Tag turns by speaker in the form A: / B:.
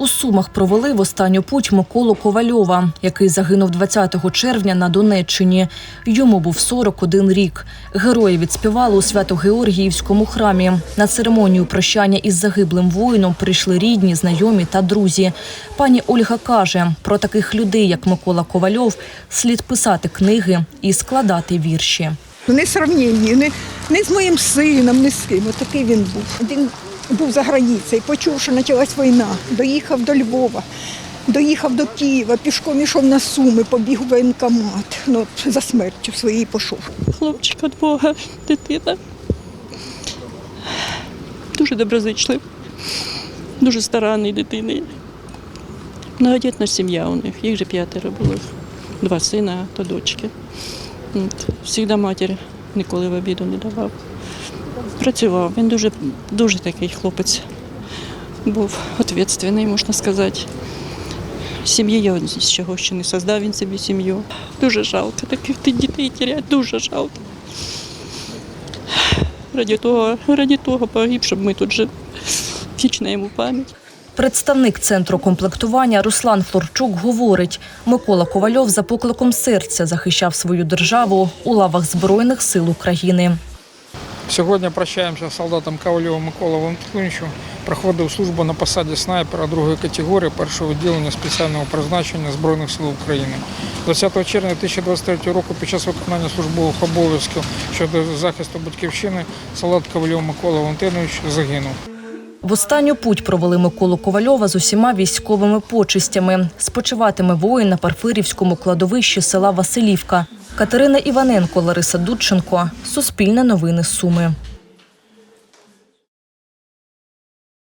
A: У Сумах провели в останню путь Миколу Ковальова, який загинув 20 червня на Донеччині. Йому був 41 рік. Герої відспівали у Свято-Георгіївському храмі. На церемонію прощання із загиблим воїном прийшли рідні, знайомі та друзі. Пані Ольга каже, про таких людей, як Микола Ковальов, слід писати книги і складати вірші.
B: Не сравненні, не, не з моїм сином, не з ким. Отакий він був. Він був за границею, почув, що почалась війна, доїхав до Львова, доїхав до Києва, пішком ішов на Суми, побіг у воєнкомат. Ну, за смертю своєю пішов.
C: хлопчик від Бога, дитина. Дуже доброзичлив, дуже старанний дитини. Многодітна сім'я у них, їх же п'ятеро було. Два сина та дочки. Всігда матір ніколи в обіду не давав. Працював. Він дуже, дуже такий хлопець був відповідальний, можна сказати. Сім'ї я з чого ще не создав він собі сім'ю. Дуже жалко таких дітей теряти, дуже жалко. Раді того, раді того погиб, щоб ми тут жили. Вічна йому пам'ять.
A: Представник центру комплектування Руслан Флорчук говорить, Микола Ковальов за покликом серця захищав свою державу у лавах Збройних сил України.
D: Сьогодні прощаємося з солдатом Ковальовим Миколою Валентиновичу. Проходив службу на посаді снайпера другої категорії першого відділення спеціального призначення Збройних сил України. 20 червня 2023 року під час виконання службових обов'язків щодо захисту батьківщини солдат Ковальов Микола Валентинович загинув.
A: В останню путь провели Миколу Ковальова з усіма військовими почистями. Спочиватиме воїн на Парфирівському кладовищі села Василівка. Катерина Іваненко, Лариса Дудченко. Суспільне новини Суми.